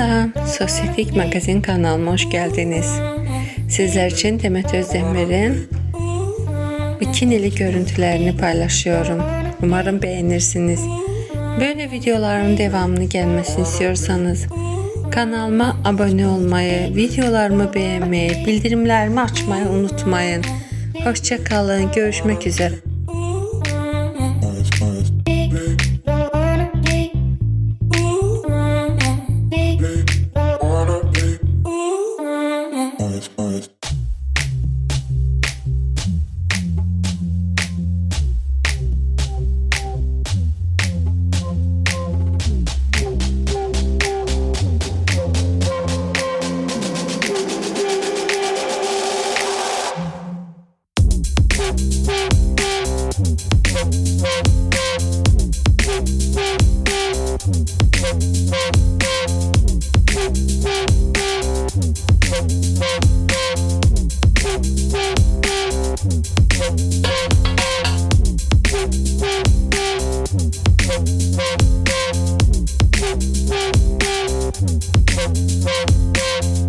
Selam, Sosyetik Magazin kanalıma hoş geldiniz. Sizler için Demet Özdemir'in bikinili görüntülerini paylaşıyorum. Umarım beğenirsiniz. Böyle videoların devamını gelmesini istiyorsanız kanalıma abone olmayı, videolarımı beğenmeyi, bildirimlerimi açmayı unutmayın. Hoşça kalın, görüşmek üzere. Thank you.